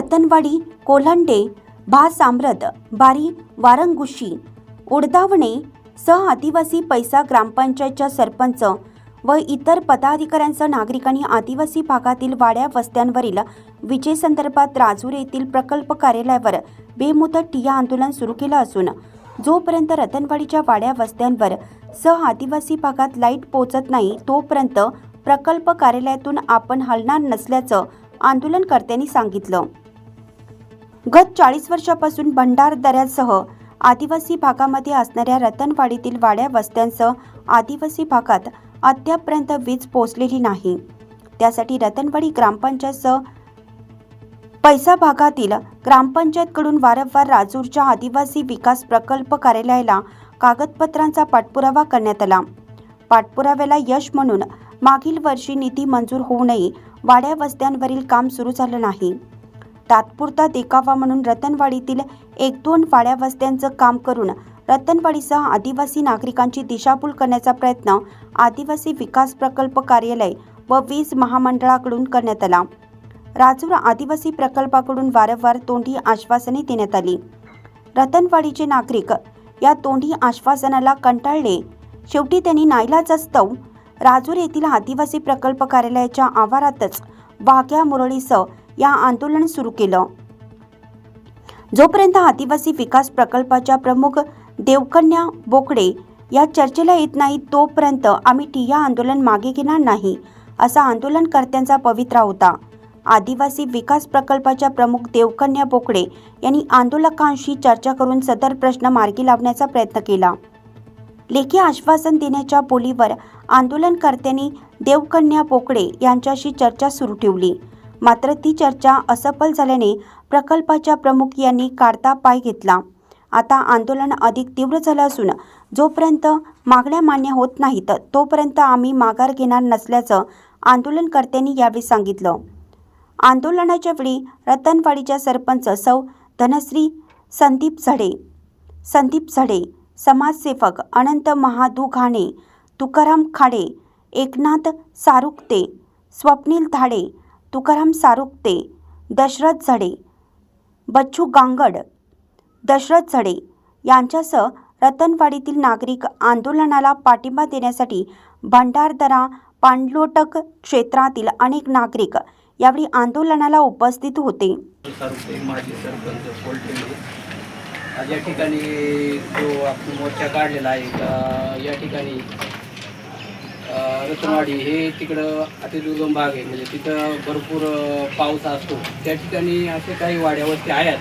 रतनवाडी कोल्हंडे भासाम्रत बारी वारंगुशी उडदावणे सह आदिवासी पैसा ग्रामपंचायतच्या सरपंच व इतर पदाधिकाऱ्यांसह नागरिकांनी आदिवासी भागातील वाड्या वस्त्यांवरील विजेसंदर्भात राजूर येथील प्रकल्प कार्यालयावर बेमुदत ठिय्या आंदोलन सुरू केलं असून जोपर्यंत रतनवाडीच्या वाड्या वस्त्यांवर सह आदिवासी भागात लाइट पोहोचत नाही तोपर्यंत प्रकल्प कार्यालयातून आपण हलणार नसल्याचं आंदोलनकर्त्यांनी सांगितलं. गत चाळीस वर्षापासून भंडारदऱ्यासह आदिवासी भागामध्ये असणाऱ्या रतनवाडीतील वाड्या वस्त्यांसह आदिवासी भागात अद्यापर्यंत वीज पोचलेली नाही. त्यासाठी रतनवाडी ग्रामपंचायतसह पैसा भागातील ग्रामपंचायतकडून वारंवार राजूरच्या आदिवासी विकास प्रकल्प कार्यालयाला कागदपत्रांचा पाठपुरावा करण्यात आला. पाठपुराव्याला यश म्हणून मागील वर्षी निधी मंजूर होऊनही वाड्या वस्त्यांवरील काम सुरू झालं नाही. तात्पुरता देखावा म्हणून रतनवाडीतील एक दोन वाड्या वस्त्यांचं काम करून रतनवाडीसह आदिवासी नागरिकांची दिशाभूल करण्याचा प्रयत्न आदिवासी विकास प्रकल्प कार्यालय व वीज महामंडळाकडून करण्यात आला. राजूर आदिवासी प्रकल्पाकडून वारंवार तोंडी आश्वासने देण्यात आली. रतनवाडीचे नागरिक या तोंडी आश्वासनाला कंटाळले. शेवटी त्यांनी नाईलाजास्तव राजूर येथील आदिवासी प्रकल्प कार्यालयाच्या आवारातच वाघ्या मुरळीसह या आंदोलन सुरू केलं. जोपर्यंत आदिवासी विकास प्रकल्पाच्या प्रमुख देवकन्या बोकडे या चर्चेला येत नाही तोपर्यंत आम्ही ठिय्या आंदोलन मागे घेणार नाही असा आंदोलनकर्त्यांचा पवित्रा होता. आदिवासी विकास प्रकल्पाच्या प्रमुख देवकन्या बोकडे यांनी आंदोलकांशी चर्चा करून सदर प्रश्न मार्गी लावण्याचा प्रयत्न केला. लेखी आश्वासन देण्याच्या बोलीवर आंदोलनकर्त्यांनी देवकन्या बोकडे यांच्याशी चर्चा सुरू ठेवली. मात्र ती चर्चा असफल झाल्याने प्रकल्पाच्या प्रमुख यांनी काढता पाय घेतला. आता आंदोलन अधिक तीव्र झालं असून जोपर्यंत मागण्या मान्य होत नाहीत तोपर्यंत आम्ही माघार घेणार नसल्याचं आंदोलनकर्त्यांनी यावेळी सांगितलं. आंदोलनाच्या वेळी रतनवाडीच्या सरपंच सौ धनश्री संदीप झडे संदीप झडे समाजसेवक अनंत महादू घाणे तुकाराम खाडे एकनाथ सारुक्ते स्वप्नील धाडे तुकाराम सारुक्ते दशरथ झडे बच्चू गांगड दशरथ झडे यांच्यासह रतनवाडीतील नागरिक आंदोलनाला पाठिंबा देण्यासाठी भंडारदरा पांडलोटक क्षेत्रातील अनेक नागरिक यावेळी आंदोलनाला उपस्थित होते. या ठिकाणी जो आपण मोर्चा काढलेला आहे या ठिकाणी रतनवाडी हे तिकडं अतिदुर्गम भाग आहे. म्हणजे तिथं भरपूर पाऊस असतो. त्या ठिकाणी असे काही वाड्यावरती आहेत.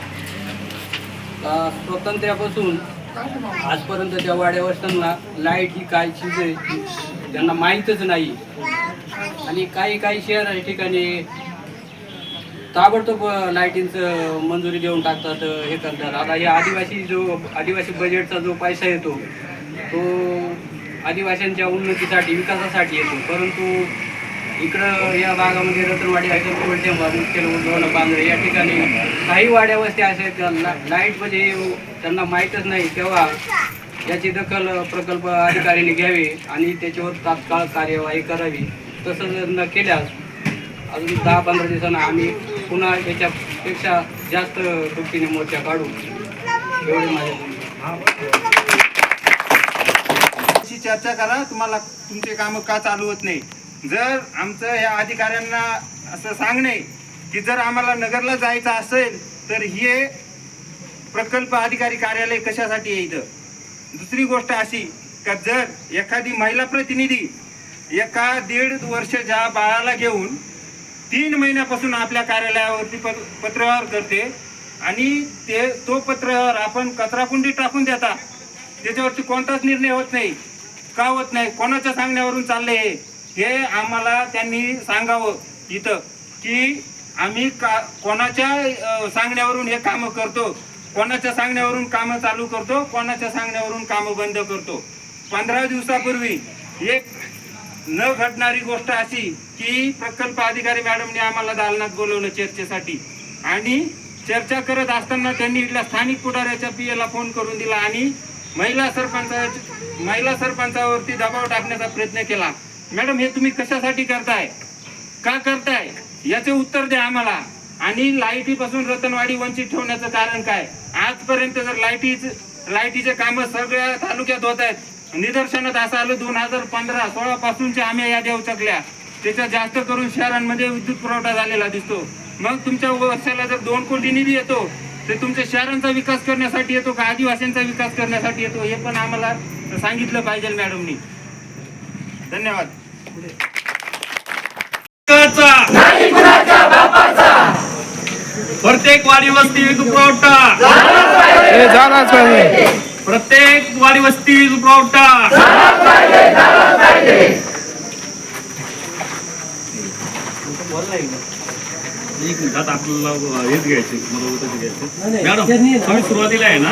स्वातंत्र्यापासून आजपर्यंत त्या वाड्यावरच्यांना लाइट ही काय चीज आहे त्यांना माहीतच नाही आणि काही काही शहर या ठिकाणी ताबडतोब लाईटींचं मंजुरी देऊन टाकतात हे करतात. आता या आदिवासी जो आदिवासी बजेटचा जो पैसा येतो तो आदिवासींच्या उन्नतीसाठी विकासासाठी येतो. परंतु इकडं या भागामध्ये रतनवाडी असेल कोलटेंबा मुख्य उज्ज्वला बांधळे या ठिकाणी. काही वाड्या वस्ती असे आहेत ला लाइट म्हणजे त्यांना माहीतच नाही. तेव्हा याची दखल प्रकल्प अधिकाऱ्यांनी घ्यावी आणि त्याच्यावर तात्काळ कार्यवाही करावी. तसं न केल्यास अजून दहा पंधरा दिवसांना आम्ही पुन्हा याच्यापेक्षा जास्त दुःखीने मोर्चा काढू. एवढे माझे चर्चा करा तुम्हाला तुमचे काम का चालू होत नाही? जर आमचं ह्या अधिकाऱ्यांना असं सांगणे की जर आम्हाला नगरला जायचं असेल तर हे प्रकल्प अधिकारी कार्यालय कशासाठी आहे दुसरी गोष्ट अशी का जर एखादी महिला प्रतिनिधी एका दीड वर्षाच्या बाळाला घेऊन तीन महिन्यापासून आपल्या कार्यालयावरती प- पत्रव्यवहार करते आणि ते तो पत्रव्यवहार आपण कचराकुंडी टाकून देता त्याच्यावरती कोणताच निर्णय होत नाही. का होत नाही. कोणाच्या सांगण्यावरून चालले हे? आम्हाला त्यांनी सांगावं इथं की आम्ही का कोणाच्या सांगण्यावरून हे कामं करतो? कोणाच्या सांगण्यावरून कामं चालू करतो? कोणाच्या सांगण्यावरून कामं बंद करतो? पंधरा दिवसापूर्वी एक न घडणारी गोष्ट अशी की प्रकल्प अधिकारी मॅडमने आम्हाला दालनात बोलवलं चर्चेसाठी. आणि चर्चा करत असताना त्यांनी इथल्या स्थानिक पुढाऱ्याच्या पी एला फोन करून दिला आणि महिला सरपंच महिला सरपंचावरती दबाव टाकण्याचा प्रयत्न केला. मॅडम हे तुम्ही कशासाठी करताय? का करताय? याचे उत्तर द्या आम्हाला. आणि लाईटीपासून रतनवाडी वंचित ठेवण्याचं कारण काय? आजपर्यंत जर लाईटीच लाईटीचे कामं सगळ्या तालुक्यात होत आहेत निदर्शनात असं आलं दोन हजार पंधरा सोळा पासूनच्या आम्ही याद्या उचकल्या त्याच्यात जास्त करून शहरांमध्ये विद्युत पुरवठा झालेला दिसतो. मग तुमच्या वर्षाला जर दोन कोटी निधी येतो ते तुमच्या शहरांचा विकास करण्यासाठी येतो का? आदिवासींचा विकास करण्यासाठी येतो? हे पण आम्हाला सांगितलं पाहिजे मॅडमनी. धन्यवाद. प्रत्येक वाडी वस्ती विद्युत पुरवठा. प्रत्येक वाडी वस्ती विद्युत पुरवठा. मिनिटात आपल्याला हेच घ्यायचे मनोगतच घ्यायचे. मॅडम तुम्ही सुरुवातीला आहे ना?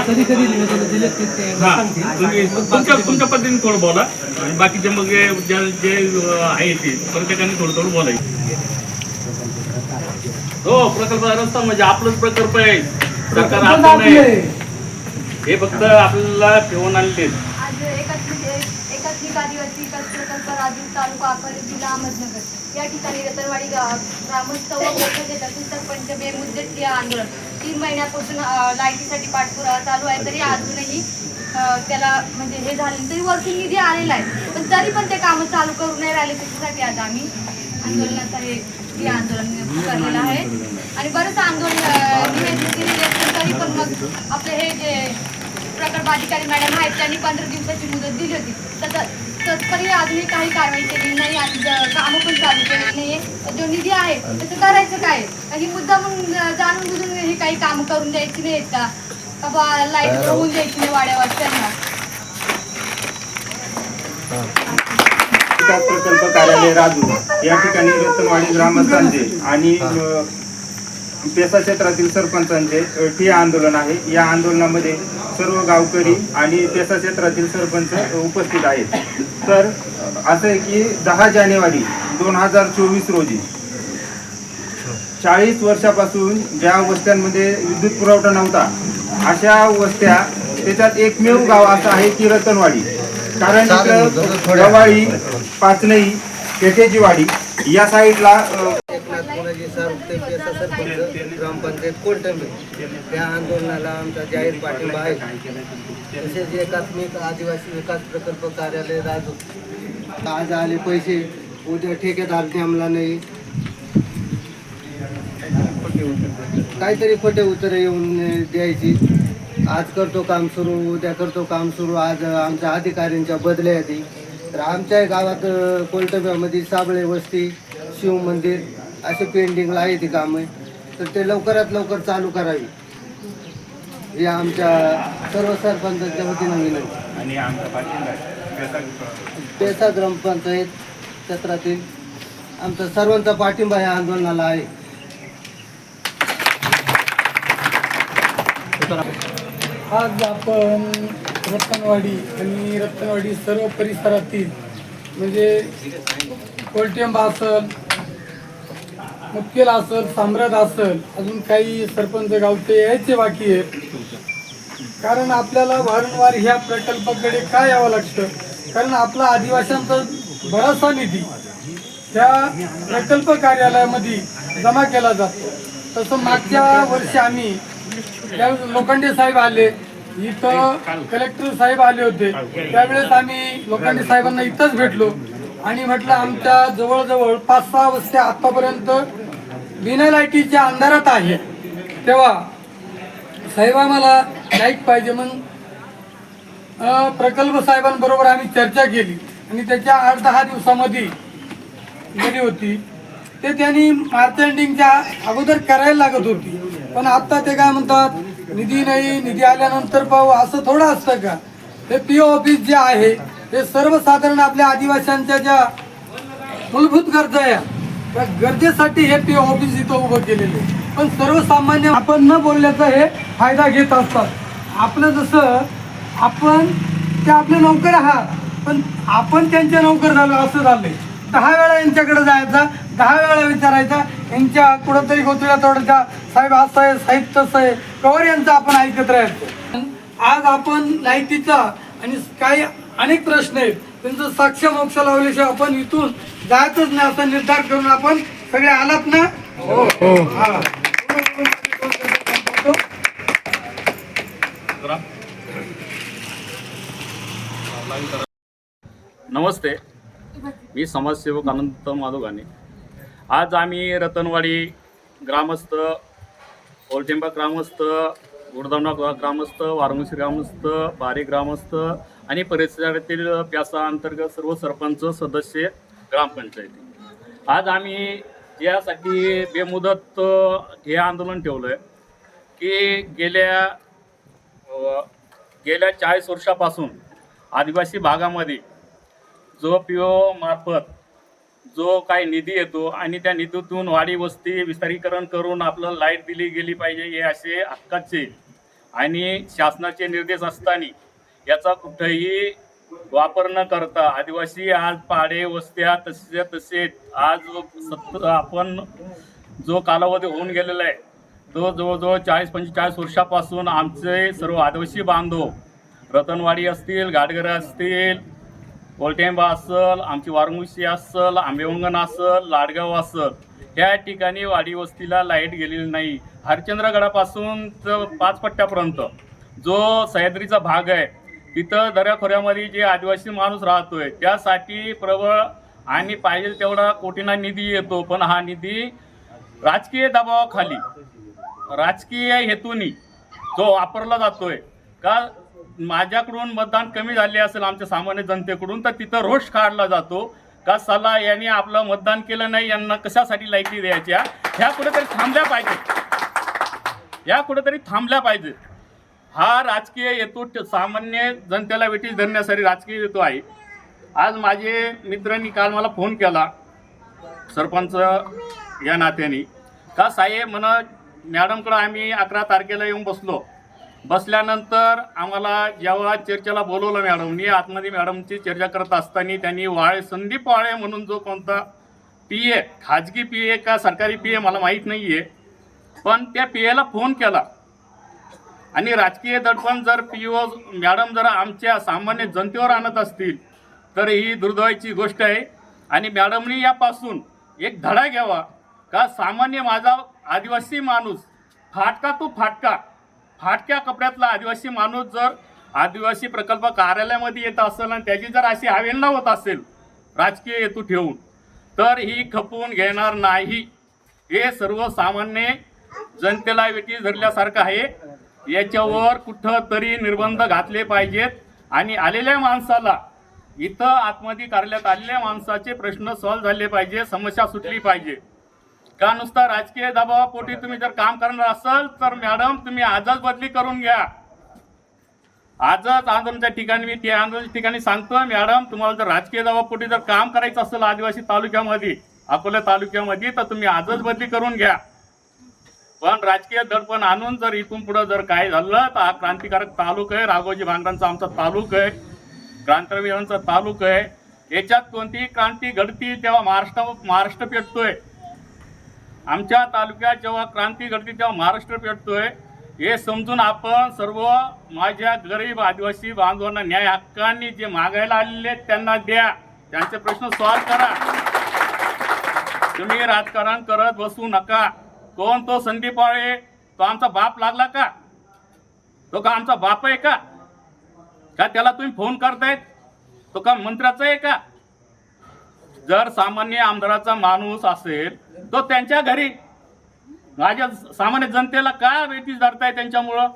हा. तुम्ही तुमच्या तुमच्या पद्धतीने थोडं बोला. आणि बाकीचे मग जे जे- जे आहे ते प्रत्येकाने थोडं थोडं बोलायचं. हो प्रकल्प रस्ता म्हणजे आपलंच प्रकल्प आहे. सरकार आपलं नाही. हे फक्त आपल्याला ठेवून आणले आज एकात्मिक एकात्मिक आदिवासी विकास प्रकल्प राजूर तालुका अकोले जिल्हा अहमदनगर. या ठिकाणी रतनवाडी ग्रामस्थ व तसेच सरपंच बेमुद्दत आंदोलन. तीन महिन्यापासून लाईटीसाठी पाठपुरावा चालू आहे. तरी अजूनही त्याला म्हणजे हे झाले. तरी वरतून निधी आलेला आहे. पण तरी पण ते कामं चालू करून नाही राहिले त्याच्यासाठी आज आम्ही आंदोलनाचा हे आंदोलन करलेलं आहे. आणि बरंच आंदोलन तरी पण मग आपले हे जे प्रकल्प अधिकारी मॅडम आहेत त्यांनी पंधरा दिवसाची मुदत दिली होती. तसं तत्परी अजूनही काही कारवाई केली नाही आणि कामं पण चालू केली नाहीये. जो निधी आहे त्याचं करायचं काय? ही मुद्दा मग जाणून बुजून ही काही कामं करून द्यायची नाहीत का? का बा लाइट होऊन द्यायची नाही वाड्यावर त्यांना प्रकल्प कार्यालय राजू. या ठिकाणी रतनवाडी ग्रामस्थांचे आणि पेसा क्षेत्रातील सरपंचांचे ठिय्या आंदोलन आहे. या आंदोलनामध्ये सर्व गावकरी आणि पेसा क्षेत्रातील सरपंच उपस्थित आहेत. तर असं आहे की दहा जानेवारी दोन हजार चोवीस रोजी चाळीस वर्षापासून ज्या वस्त्यांमध्ये विद्युत पुरवठा नव्हता अशा वस्त्या त्याच्यात एकमेव गाव असं आहे की रतनवाडी. कारण गवाळी पाचनई पेठेची वाडी या साईडला अ, एकनाथ मुलाजी सर ते पेसा सरपंच ग्रामपंचायत कोलटंबे त्या आंदोलनाला आमचा जाहीर पाठिंबा आहे. तसेच एकात्मिक आदिवासी विकास प्रकल्प कार्यालय राजू. आज आले पैसे उद्या ठेकेदार आम्हाला नाही. काहीतरी फटे उत्तरे येऊन द्यायची. आज करतो काम सुरू उद्या करतो काम सुरू. आज आमच्या अधिकाऱ्यांच्या बदल्या आधी. तर आमच्या गावात कोलटब्यामध्ये साबळे वस्ती शिव मंदिर असे पेंडिंगला आहे ती कामं. तर ते लवकरात लवकर चालू करावी. हे आमच्या सर्व सरपंचांच्या वतीनं विनंती. आणि आमचा पाठिंबा. पेसा- पेसा ग्रामपंचायत क्षेत्रातील आमचा सर्वांचा पाठिंबा या आंदोलनाला आहे. आज आपण रत्नवाडी आणि रत्नवाडी सर्व परिसरातील म्हणजे कोलटेंबा असल मुक्केल असल साम्राट असल अजून काही सरपंच गावचे यायचे बाकी आहेत. कारण आपल्याला वारंवार ह्या प्रकल्पाकडे काय यावं लागतं? कारण आपला आदिवासांचा बराचसा निधी त्या प्रकल्प कार्यालयामध्ये जमा केला जातो. तसं मागच्या वर्षी आम्ही त्या लोखंडे साहेब आले इथं कलेक्टर साहेब आले होते. त्यावेळेस आम्ही लोखंडे साहेबांना इथंच भेटलो. आणि म्हटलं आमच्या जवळजवळ पाच सहा वस्त्या आतापर्यंत बिना लाईटीच्या अंधारात आहे. तेव्हा साहेब आम्हाला लाइट पाहिजे मग प्रकल्प साहेबांबरोबर आम्ही चर्चा केली. आणि त्याच्या आठ दहा दिवसामध्ये गेली होती. ते त्यांनी मार्च एंडिंगच्या अगोदर करायला लागत होती. पण आत्ता ते काय म्हणतात निधी नाही निधी आल्यानंतर पाहू असं थोडं असतं का? हे पी ओ ऑफिस जे आहे हे सर्वसाधारण आपल्या आदिवासींच्या ज्या मूलभूत गरजा आहे त्या गरजेसाठी हे ते ऑफिस इथं उभं केलेले आहे. पण सर्वसामान्य आपण न बोलण्याचा हे फायदा घेत असतात. आपलं जसं आपण ते आपले नोकर आहात पण आपण त्यांचे नोकर झालो असं झालंय. दहा वेळा यांच्याकडे जायचा दहा वेळा विचारायचा यांच्या कुठंतरी गोतुल्या तोडायच्या साहेब असं आहे साहेब तसं आहे कवर यांचं आपण ऐकत राहायचं. आज आपण लाईटीचा आणि काही अनेक प्रश्न आहेत. त्यांचं साक्ष मोक्ष लावल्याशिवाय आपण इथून जायचंच नाही असा निर्धार करून आपण सगळे आलात ना? हो. हा. नमस्ते. मी समाजसेवक अनंत माधव गाणे आज आम्ही रतनवाडी ग्रामस्थ ओलटेंबा ग्रामस्थ गुडदावणा ग्रामस्थ वारंगशी ग्रामस्थ बारी ग्रामस्थ आणि परिसरातील प्यासा अंतर्गत सर्व सरपंच सदस्य ग्रामपंचायती. आज आम्ही यासाठी बेमुदत हे आंदोलन ठेवलं आहे की गेल्या गेल्या चाळीस वर्षापासून आदिवासी भागामध्ये जो पी ओ मार्फत जो काही निधी येतो आणि त्या निधीतून वाडी वस्ती विस्तारीकरण करून आपलं लाइट दिली गेली पाहिजे हे असे हक्काचे आणि शासनाचे निर्देश असताना याचा कुठंही वापर न करता आदिवासी आज पाडे वस्त्या तसे तसे आज सत्त आपण जो कालावधी होऊन गेलेला आहे तो जवळजवळ चाळीस पंचेचाळीस वर्षापासून आमचे सर्व आदिवासी बांधव रतनवाडी असतील गाडगरे असतील कोलटेंबा असल आमची वारंगुशी असल आंबेवंगण असल लाडगाव असल या ठिकाणी वाडी वस्तीला लाइट गेलेली नाही. हरिचंद्रगडापासून तर पाच पट्ट्यापर्यंत जो सह्याद्रीचा भाग आहे तिथं दऱ्याखोऱ्यामध्ये जे आदिवासी माणूस राहतोय त्यासाठी प्रबळ आणि पाहिजे तेवढा कोटींना निधी येतो पण हा निधी राजकीय दबावाखाली राजकीय हेतूनी जो वापरला जातोय का माझ्याकडून मतदान कमी झाले असेल आमच्या सामान्य जनतेकडून तर तिथं रोष काढला जातो का सला यांनी आपलं मतदान केलं नाही यांना कशासाठी लायकी द्यायच्या? ह्या कुठेतरी थांबल्या पाहिजे. या कुठेतरी थांबल्या पाहिजे. हा राजकीय हेतू सामान्य जनतेला वेटीस धरण्यासाठी राजकीय हेतू आहे. आज माझे मित्रांनी काल मला फोन केला सरपंच या नात्याने का साहेब म्हण मॅडमकडं आम्ही अकरा तारखेला येऊन बसलो. बसल्यानंतर आम्हाला जेव्हा चर्चेला बोलवलं मॅडमनी आतमध्ये मॅडमची चर्चा करत असताना त्यांनी वाळे संदीप वाळे म्हणून जो कोणता पी ए खाजगी पी ए का सरकारी पी ए मला माहीत नाही आहे पण त्या पी एला फोन केला. आणि राजकीय दडपण जर पी ओ मॅडम जर आमच्या सामान्य जनतेवर आणत असतील तर ही दुर्दैवाची गोष्ट आहे. आणि मॅडमनी यापासून एक धडा घ्यावा का सामान्य माझा आदिवासी माणूस फाटका तो फाटका फाटक्या कपड्यातला आदिवासी माणूस जर आदिवासी प्रकल्प कार्यालयामध्ये येत असेल आणि त्याची जर अशी आवेदना होत असेल राजकीय हेतू ठेवून तर ही खपवून घेणार नाही. हे सर्वसामान्य जनतेला वेटी धरल्यासारखं आहे. याच्यावर कुठं तरी निर्बंध घातले पाहिजेत. आणि आलेल्या माणसाला इथं आतमध्ये कार्यालयात आलेल्या माणसाचे प्रश्न सॉल्व्ह झाले पाहिजे समस्या सुटली पाहिजे. का नुसता राजकीय दबावापोटी तुम्ही जर काम करणार असाल तर मॅडम तुम्ही आजच बदली करून घ्या. आजच आंदोलनच्या ठिकाणी मी त्या आंदोलनच्या ठिकाणी सांगतो मॅडम तुम्हाला जर राजकीय दबावापोटी जर काम करायचं असेल आदिवासी तालुक्यामध्ये अकोला तालुक्यामध्ये तर तुम्ही आजच बदली करून घ्या. पण राजकीय दडपण आणून जर इथून पुढे जर काय झालं तर हा क्रांतिकारक तालुका आहे. राघोजी भांगरांचा आमचा तालुका आहे. क्रांतवीरांचा तालुका आहे. याच्यात कोणतीही क्रांती घडती तेव्हा महाराष्ट्र महाराष्ट्र पेटतोय. आमच्या तालुक्यात जेव्हा क्रांती घडती तेव्हा महाराष्ट्र पेटतोय. हे समजून आपण सर्व माझ्या गरीब आदिवासी बांधवांना न्याय हक्कांनी जे मागायला आलेले आहेत त्यांना द्या. त्यांचे प्रश्न सॉल्व करा. तुम्ही राजकारण करत बसू नका. कोण तो संदीप वाळे? तो आमचा बाप लागला का? तो का आमचा बाप आहे का? का त्याला तुम्ही फोन करतायत? तो का मंत्र्याचा आहे का? जर सामान्य आमदाराचा माणूस असेल तो त्यांच्या घरी. माझ्या सामान्य जनतेला का वेटीस धरताय त्यांच्यामुळं?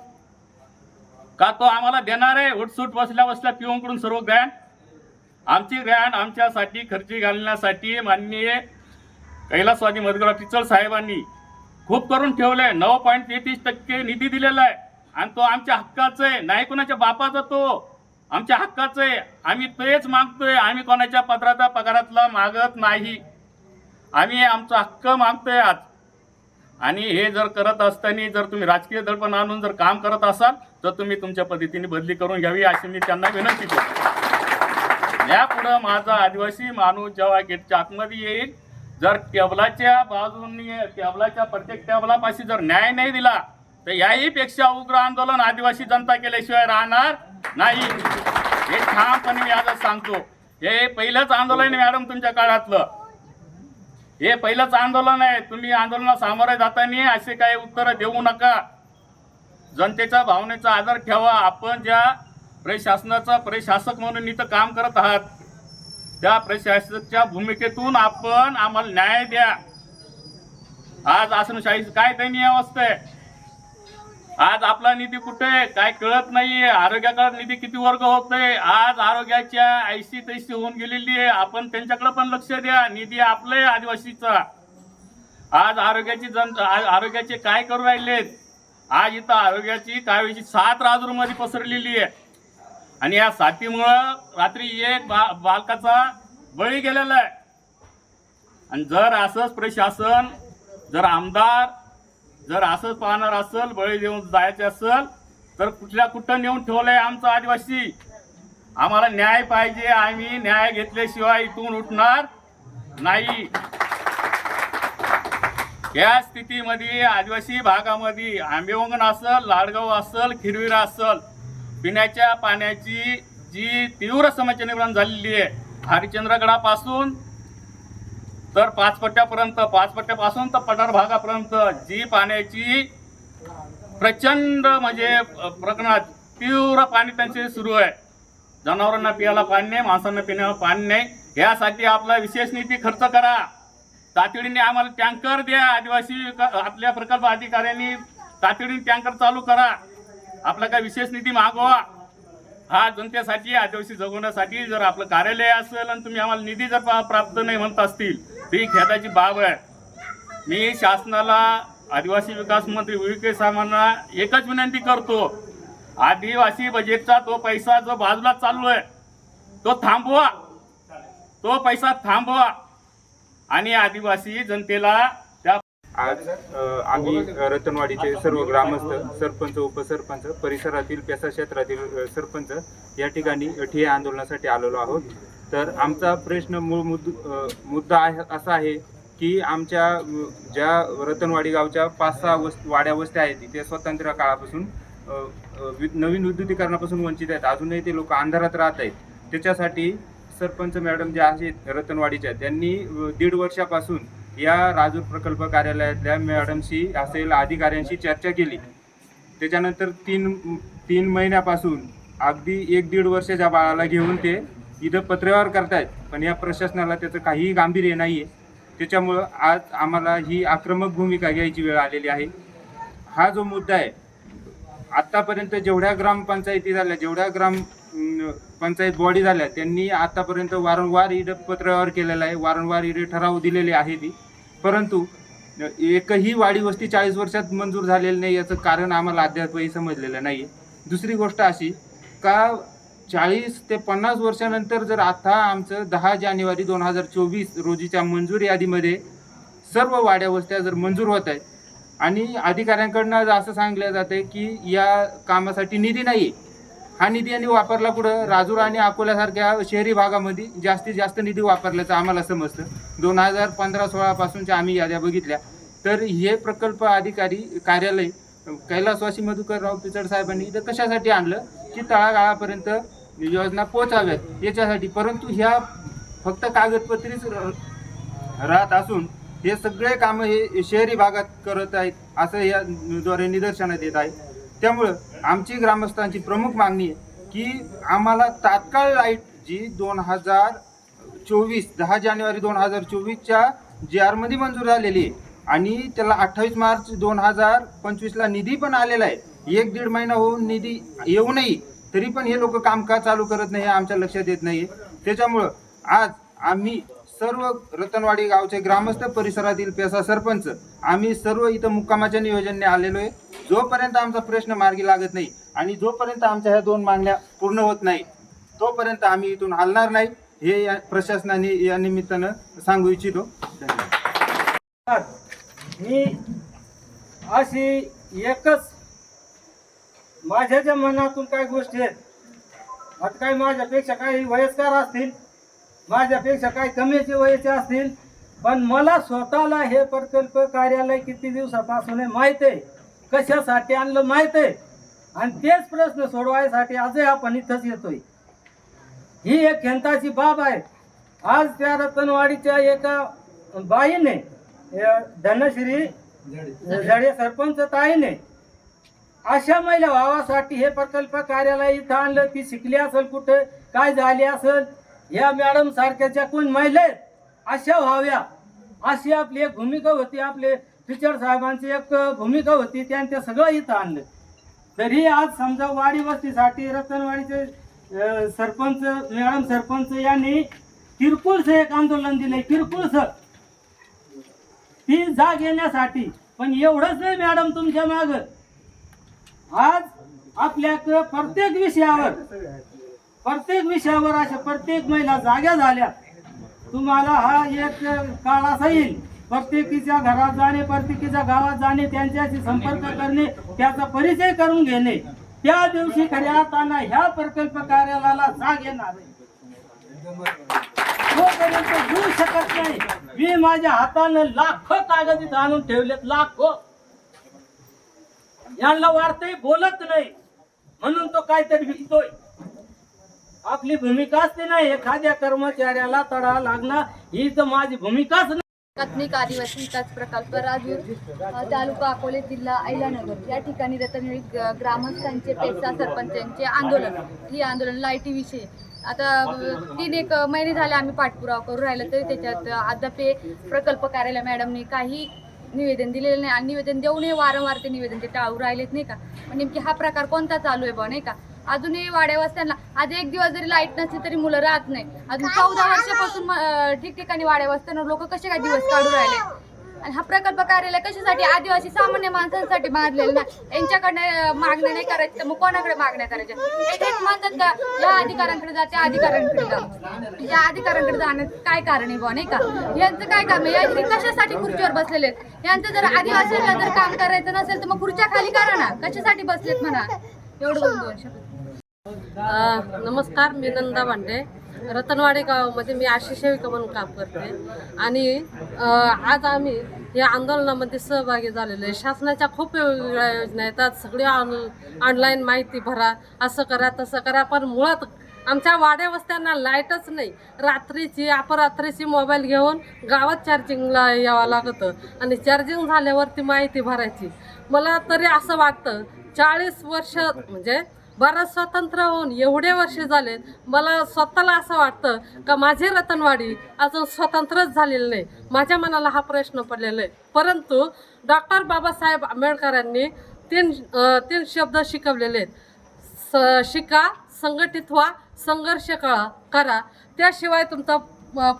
का तो आम्हाला देणार आहे? उठसूट बसल्या बसल्या पिऊनकडून सर्व ग्रँड आमची ग्रँड आमच्यासाठी खर्ची घालण्यासाठी माननीय कैलासवादी मधुरा टिचल साहेबांनी खूप करून ठेवलंय. नऊ पॉईंट तेहतीस टक्के निधी दिलेला आहे. आणि तो आमच्या हक्काचा आहे. नाही कोणाच्या बापाचा तो. आमच्या हक्काचं आहे. आम्ही तेच मागतोय. आम्ही कोणाच्या पत्राचा पगारातला मागत नाही. आम्ही आमचा हक्क मागतोय आज. आणि हे जर करत असताना जर तुम्ही राजकीय दडपण आणून जर काम करत असाल तर तुम्ही तुमच्या पद्धतीने बदली करून घ्यावी अशी मी त्यांना विनंती करतो. यापुढं माझा आदिवासी माणूस जेव्हा गेटच्या आतमध्ये येईल जर टेबलाच्या बाजूनी टेबलाच्या प्रत्येक टेबलापाशी जर न्याय नाही दिला तर याही पेक्षा उग्र आंदोलन आदिवासी जनता केल्याशिवाय राहणार नाही. हे ठामपणे मी आजच सांगतो. हे पहिलंच आंदोलन आहे मॅडम तुमच्या काळातलं. हे पहिलंच आंदोलन आहे. तुम्ही आंदोलना सामोरे जाताना असे काही उत्तरं देऊ नका. जनतेच्या भावनेचा आदर ठेवा. आपण ज्या प्रशासनाचा प्रशासक म्हणून इथं काम करत आहात त्या प्रशासनाच्या भूमिकेतून आपण आम्हाला न्याय द्या. आज आसनशाहीची काय दयनीय अवस्था आहे? आज आपला निधी कुठे काय कळत नाहीये. आरोग्याकडे निधी किती वर्ग होतोय? आज आरोग्याच्या ऐशी तैशी होऊन गेलेली आहे. आपण त्यांच्याकडे पण लक्ष द्या. निधी आपले आदिवासीचा. आज आरोग्याची जन आरोग्याचे काय करू राहिलेत? आज इथं आरोग्याची काही सात राजूरमध्ये पसरलेली आहे. आणि या साथीमुळं रात्री एक बा बालकाचा बळी गेलेला आहे. आणि जर असंच प्रशासन जर आमदार जर असंच पाहणार असेल बळी देऊन जायचे असेल तर कुठल्या कुठं नेऊन ठेवलंय आमचं आदिवासी? आम्हाला न्याय पाहिजे आम्ही न्याय घेतल्याशिवाय इथून उठणार नाही. या स्थितीमध्ये आदिवासी भागामध्ये आंबेवंगण असल लाडगाव असल खिरवीर असल पिण्याच्या पाण्याची जी तीव्र समस्या निर्माण झालेली आहे हरिश्चंद्रगडापासून तर पाचपट्ट्यापर्यंत पाचपट्ट्यापासून तर पठार भागापर्यंत जी पाण्याची प्रचंड म्हणजे प्रकरणात तीव्र पाणी त्यांचे सुरू आहे. जनावरांना पियाला पाणी नाही माणसांना पिण्याला पाणी नाही. यासाठी आपला विशेष निधी खर्च करा. तातडीने आम्हाला टँकर द्या. आदिवासी आपल्या प्रकल्प अधिकाऱ्यांनी तातडीने टँकर चालू करा. आपला काय विशेष निधी मागवा. हा जनतेसाठी आदिवासी जगवण्यासाठी जर आपलं कार्यालय असेल आणि तुम्ही आम्हाला निधी जर प्राप्त नाही म्हणत असतील तर ही खेदाची बाब आहे. मी शासनाला आदिवासी विकास मंत्री विके साहेबांना एकच विनंती करतो. आदिवासी बजेटचा तो पैसा जो बाजूला चालू आहे तो थांबवा. तो पैसा थांबवा. आणि आदिवासी जनतेला आज आम्ही रतनवाडीचे सर्व ग्रामस्थ सरपंच उपसरपंच परिसरातील पेसा क्षेत्रातील सरपंच या ठिकाणी ठिय्या आंदोलनासाठी आलेलो आहोत. तर आमचा प्रश्न मूळ मुद मुद्दा आहे असा आहे की आमच्या ज्या रतनवाडी गावच्या पाच सहा वस् वाड्या वस्त्या आहेत ते स्वतंत्र काळापासून नवीन विद्युतीकरणापासून वंचित आहेत. अजूनही ते लोक अंधारात राहत आहेत. त्याच्यासाठी सरपंच मॅडम ज्या आहेत रतनवाडीच्या त्यांनी दीड वर्षापासून या राजूर प्रकल्प कार्यालयातल्या मॅडमशी असेल अधिकाऱ्यांशी चर्चा केली. त्याच्यानंतर तीन तीन महिन्यापासून अगदी एक दीड वर्षाच्या बाळाला घेऊन ते इथं पत्रव्यवहार करतायत. पण या प्रशासनाला त्याचं काहीही गांभीर्य नाही आहे त्याच्यामुळं आज आम्हाला ही आक्रमक भूमिका घ्यायची वेळ आलेली आहे. हा जो मुद्दा आहे आत्तापर्यंत जेवढ्या ग्रामपंचायती झाल्या जेवढ्या ग्राम पंचायत बॉडी झाल्या. त्यांनी आतापर्यंत वारंवार इड पत्रावर केलेला आहे. वारंवार इडे ठराव दिलेले आहे ती. परंतु एकही वाडी वस्ती चाळीस वर्षात मंजूर झालेली नाही याचं कारण आम्हाला अद्यापही समजलेलं नाही दुसरी गोष्ट अशी का चाळीस ते पन्नास वर्षानंतर जर आता आमचं दहा जानेवारी दोन हजार चोवीस रोजीच्या मंजूर यादीमध्ये सर्व वाड्या वस्त्या जर मंजूर होत आहेत आणि अधिकाऱ्यांकडनं असं सांगलं जातं की या कामासाठी निधी नाही आहे हा निधी यांनी वापरला कुठं? राजूर आणि अकोल्यासारख्या शहरी भागामध्ये जास्तीत जास्त निधी वापरल्याचं आम्हाला समजतं. दोन हजार पंधरा सोळापासूनच्या आम्ही याद्या बघितल्या. तर हे प्रकल्प अधिकारी कार्यालय कैलासवासी मधुकरराव पिचड साहेबांनी इथं कशासाठी आणलं? की तळागाळापर्यंत योजना पोचाव्यात याच्यासाठी. परंतु ह्या फक्त कागदपत्रीच र- राहत असून हे सगळे कामं हे शहरी भागात करत आहेत असं या द्वारे निदर्शनात येत आहे. त्यामुळं आमची ग्रामस्थांची प्रमुख मागणी आहे की आम्हाला तात्काळ लाइट जी दोन हजार चोवीस दहा जानेवारी दोन हजार चोवीसच्या जी आरमध्ये मंजूर झालेली आहे आणि त्याला अठ्ठावीस मार्च दोन हजार पंचवीसला निधी पण आलेला आहे. एक दीड महिना होऊन निधी येऊनही तरी पण हे लोक कामकाज चालू करत नाही हे आमच्या लक्षात येत नाही. त्याच्यामुळं आज आम्ही सर्व रतनवाडी गावचे ग्रामस्थ परिसरातील पेसा सरपंच आम्ही सर्व इथं मुक्कामाच्या नियोजनाने आलेलो आहे. जोपर्यंत आमचा प्रश्न मार्गी लागत नाही आणि जोपर्यंत आमच्या ह्या दोन मागण्या पूर्ण होत नाही तोपर्यंत आम्ही इथून हलणार नाही हे या प्रशासनाने या निमित्तानं सांगू इच्छितो. मी अशी एकच माझ्या ज्या मनातून काय गोष्टी आहेत. आता काही माझ्यापेक्षा काही वयस्कर असतील माझ्यापेक्षा काही कमीचे वयाचे असतील पण मला स्वतःला हे प्रकल्प कार्यालय किती दिवसापासून आहे माहीत आहे? कशासाठी आणलं माहीत आहे? आणि तेच प्रश्न सोडवायसाठी आजही आपण इथंच येतोय. ही एक खंताची बाब आहे. आज त्या रतनवाडीच्या एका बाईने धनश्री झडे सरपंच ताईने अशा महिला भावासाठी हे प्रकल्प कार्यालय इथं आणलं. ती शिकली असेल कुठं? काय झाली असेल? या मॅडम सारख्याच्या कोण महिला अशा व्हाव्या. अशी आपली एक भूमिका होती आपले पिचर साहेबांची एक भूमिका होती त्यांनी ते सगळं इथं आणलं. तरी आज समजा वाडी वस्तीसाठी रतनवाडीचे सरपंच मॅडम सरपंच यांनी किरकोळचं एक आंदोलन दिले किरकोळचं ती जाग येण्यासाठी. पण एवढंच नाही मॅडम तुमच्या माग. आज आपल्या प्रत्येक विषयावर प्रत्येक विषयावर अशा प्रत्येक महिला जाग्या झाल्या. तुम्हाला हा एक काळ असा येईल. प्रत्येकीच्या घरात जाणे प्रत्येकीच्या गावात जाणे त्यांच्याशी संपर्क करणे त्याचा परिचय करून घेणे त्या दिवशी खऱ्या अर्थानं ह्या प्रकल्प कार्यालयाला जाग येणार तोपर्यंत घेऊ शकत नाही. मी माझ्या हातानं लाखो कागद इथं आणून ठेवलेत लाखो. यांना वाटतंय बोलत नाही. म्हणून तो काहीतरी विकतोय. आपली भूमिका असते नाही. एखाद्या कर्मचाऱ्याला तडा लागणार ही तर माझी भूमिकाच नाही. एकात्मिक आदिवासी विकास प्रकल्प राजूर तालुका अकोले जिल्हा ऐलानगर या ठिकाणी रतनवेळी ग्रामस्थांचे पेसा सरपंचांचे आंदोलन. ही आंदोलन लाईटीविषयी आता तीन एक महिने झाले आम्ही पाठपुरावा करू राहिलो तरी त्याच्यात अद्याप प्रकल्प कार्यालय मॅडमने काही निवेदन दिलेलं नाही आणि निवेदन देऊनही वारंवार ते निवेदन ते टाळू राहिलेत नाही का? मग नेमकी हा प्रकार कोणता चालू आहे बा नाही का? अजूनही वाड्यावस्त्यांना आज एक दिवस जरी लाइट नसली तरी मुलं राहत नाही. अजून चौदा वर्षापासून अं, ठिकठिकाणी वाड्यावस्त्यांना लोक कसे काय दिवस काढू राहिले? आणि हा प्रकल्प कार्यालय कशासाठी आदिवासी सामान्य माणसांसाठी बांधलेलं ना यांच्याकडे अं, मागण्या नाही करायच्या तर मग कोणाकडे मागण्या करायच्या? एक एक म्हणतात का या अधिकाऱ्यांकडे जा त्या अधिकाऱ्यांकडे जा. या अधिकाऱ्यांकडे जाण्याचं काय कारण आहे बुवा नाही का? यांचं काय काम आहे? यांनी कशासाठी खुर्चीवर बसलेले आहेत? यांचं जर आदिवासीला जर काम करायचं नसेल तर मग खुर्च्या खाली करा ना. कशासाठी बसलेत म्हणा? एवढं दोन दोन शब्द नमस्कार मी नंदा भांडे रतनवाडी गावामध्ये मी आशिष सेविका म्हणून काम करते. आणि आज आम्ही या आंदोलनामध्ये सहभागी झालेलो आहे. शासनाच्या खूप वेगवेगळ्या योजना येतात सगळी ऑन ऑनलाईन माहिती भरा असं करा तसं करा. पण मुळात आमच्या वाड्यावस्त्यांना लाईटच नाही. रात्रीची अपरात्रीची मोबाईल घेऊन गावात चार्जिंगला यावं लागतं. आणि चार्जिंग झाल्यावरती माहिती भरायची. मला तरी असं वाटतं चाळीस वर्ष म्हणजे भारत स्वतंत्र होऊन एवढे वर्ष झालेत मला स्वतःला असं वाटतं का माझे रतनवाडी अजून स्वतंत्रच झालेलं नाही. माझ्या मनाला हा प्रश्न पडलेला आहे. परंतु डॉक्टर बाबासाहेब आंबेडकरांनी तीन तीन शब्द शिकवलेले आहेत. स शिका संघटित व्हा संघर्ष कळा करा. त्याशिवाय तुमचा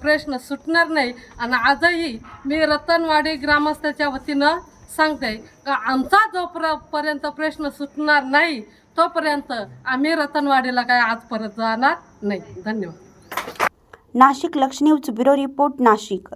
प्रश्न सुटणार नाही. आणि आजही मी रतनवाडी ग्रामस्थाच्या वतीनं सांगते का आमचा जो प्र पर्यंत प्रश्न सुटणार नाही तोपर्यंत आम्ही रतनवाडीला काय आज परत जाणार नाही. धन्यवाद. नाशिक लक्ष न्यूज ब्युरो रिपोर्ट नाशिक.